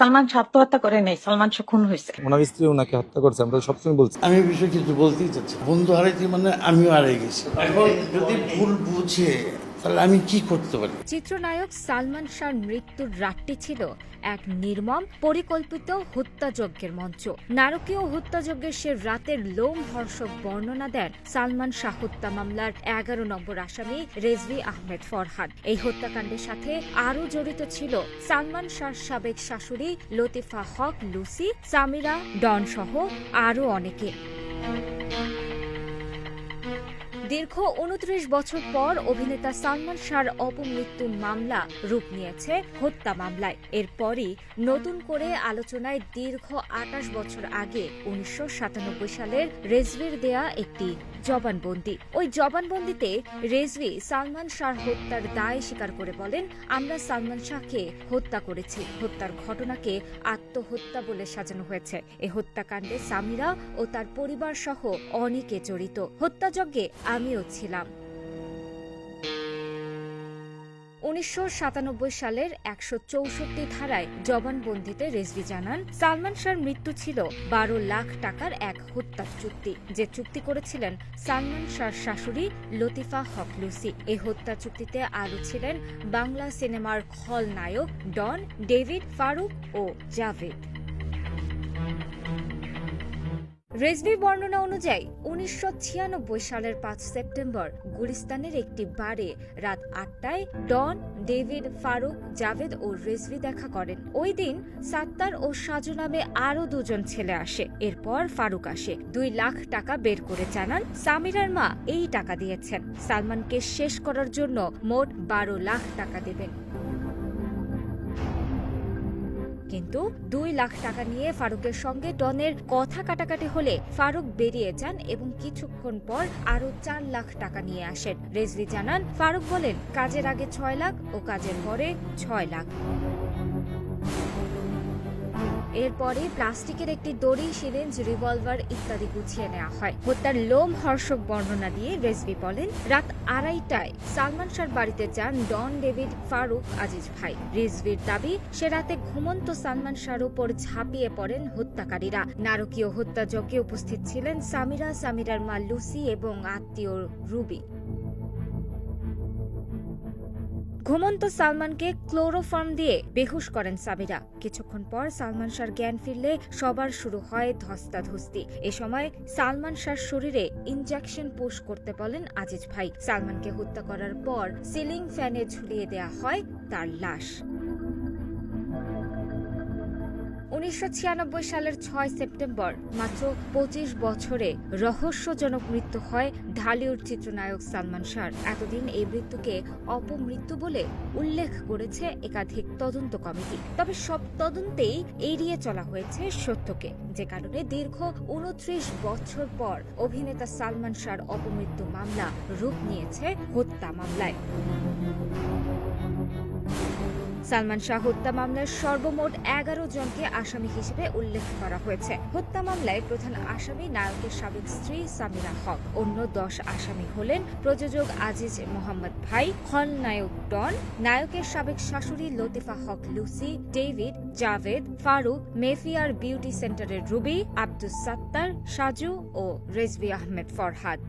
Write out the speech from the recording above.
সালমান শাহ আত্মহত্যা করে নাই সালমান শাহ খুন হয়েছে। ওনার স্ত্রী ওনাকে হত্যা করছে আমরা সবসময় বলছি। আমি বিষয় বিষয়ে কিছু বলতেই চাচ্ছি। বন্ধু হারাইছি মানে আমিও হারাই গেছি। এখন যদি ভুল বুঝে তাহলে আমি কি করতে পারি? চিত্রনায়ক সালমান শাহর মৃত্যুর রাতটি ছিল এক নির্মম, পরিকল্পিত হত্যাযজ্ঞের মঞ্চ। নারকীয় হত্যাযজ্ঞের সে রাতের লোমহর্ষক বর্ণনা দেন সালমান শাহ হত্যা মামলার এগারো নম্বর আসামি রেজভি আহমেদ ফরহাদ। এই হত্যাকাণ্ডের সাথে আরও জড়িত ছিল সালমান শাহর সাবেক শাশুড়ি লতিফা হক, লুসি, সামিরা ডন সহ আরও অনেকে। দীর্ঘ উনত্রিশ বছর পর অভিনেতা সালমান শাহর অপমৃত্যু মামলা রূপ নিয়েছে হত্যা মামলায়। এরপরই নতুন করে আলোচনায় দীর্ঘ আটাশ বছর আগে উনিশশো সালের রেজভির দেয়া একটি জবানবন্দি। ওই জবানবন্দিতে রেজভি সালমান শাহর হত্যার দায় স্বীকার করে বলেন, আমরা সালমান শাহকে হত্যা করেছি। হত্যার ঘটনাকে আত্মহত্যা বলে সাজানো হয়েছে। এ হত্যাকাণ্ডে সামিরা ও তার পরিবার সহ অনেকে জড়িত। হত্যাযজ্ঞে আমিও ছিলাম। উনিশশো সালের একশো চৌষট্টি ধারায় জবানবন্দিতে রেজভি জানান, সালমান শাহর মৃত্যু ছিল বারো লাখ টাকার এক হত্যা চুক্তি। যে চুক্তি করেছিলেন সালমান শাহর শাশুড়ি লতিফা হক লুসি এই হত্যা চুক্তিতে আরও ছিলেন বাংলা সিনেমার খলনায়ক ডন ডেভিড ফারুক ও জাভেদ। রেজভির বর্ণনা অনুযায়ী, উনিশশো সালের পাঁচ সেপ্টেম্বর গুলিস্তানের একটি বারে রাত আটটায় ডন, ডেভিড, ফারুক, জাভেদ ও রেজভি দেখা করেন। ওই দিন সাত্তার ও সাজু নামে আরও দুজন ছেলে আসে। এরপর ফারুক আসে। দুই লাখ টাকা বের করে জানান, সামিরার মা এই টাকা দিয়েছেন। সালমানকে শেষ করার জন্য মোট বারো লাখ টাকা দেবেন। কিন্তু দুই লাখ টাকা নিয়ে ফারুকের সঙ্গে ডনের কথা কাটাকাটি হলে ফারুক বেরিয়ে যান এবং কিছুক্ষণ পর আরও চার লাখ টাকা নিয়ে আসেন। রেজলি জানান, ফারুক বলেন, কাজের আগে ছয় লাখ ও কাজের পরে ছয় লাখ। এরপরে প্লাস্টিকের একটি দড়ি, সিরেঞ্জ, রিভলভার ইত্যাদি গুছিয়ে নেওয়া হয়। হত্যার লোম, হর্ষক বর্ণনা দিয়ে রেজভি বলেন, রাত আড়াইটায় সালমান শাহর বাড়িতে যান ডন ডেভিড ফারুক আজিজ ভাই। রিজভির দাবি, সে রাতে ঘুমন্ত সালমান শাহর উপর ঝাঁপিয়ে পড়েন হত্যাকারীরা। নারকীয় হত্যাযজ্ঞে উপস্থিত ছিলেন সামিরা, সামিরার মা লুসি এবং আত্মীয় রুবি। ঘুমন্ত সালমানকে ক্লোরোফর্ম দিয়ে বেহুশ করেন সাবিরা। কিছুক্ষণ পর সালমান শাহর জ্ঞান ফিরলে সবার শুরু হয় ধস্তাধস্তি। এ সময় সালমান শাহর শরীরে ইনজেকশন পুশ করতে বলেন আজিজ ভাই। সালমানকে হত্যা করার পর সিলিং ফ্যানে ঝুলিয়ে দেয়া হয় তার লাশ। উনিশশো ছিয়ানব্বই সালের ছয় সেপ্টেম্বর, মাত্র পঁচিশ বছরে রহস্যজনক মৃত্যু হয় ঢালিউড চিত্রনায়ক সালমান শাহর। এতদিন এই মৃত্যুকে অপমৃত্যু বলে উল্লেখ করেছে একাধিক তদন্ত কমিটি। তবে সব তদন্তেই এড়িয়ে চলা হয়েছে সত্যকে, যে কারণে দীর্ঘ উনত্রিশ বছর পর অভিনেতা সালমান শাহর অপমৃত্যু মামলা রূপ নিয়েছে হত্যা মামলায়। সালমান শাহ হত্যা মামলার সর্বমোট এগারো জনকে আসামি হিসেবে উল্লেখ করা হয়েছে। হত্যা মামলায় প্রধান আসামি নায়কের সাবেক স্ত্রী সামিরা হক। অন্য দশ আসামি হলেন প্রযোজক আজিজ মোহাম্মদ ভাই খলনায়ক ডন, নায়কের সাবেক শাশুড়ি Latifa Haque Lucy, David, Javed, Faruk, Mayfair beauty সেন্টারের রুবি, আব্দুস সাত্তার, সাজু ও রেজভি আহমেদ ফরহাদ।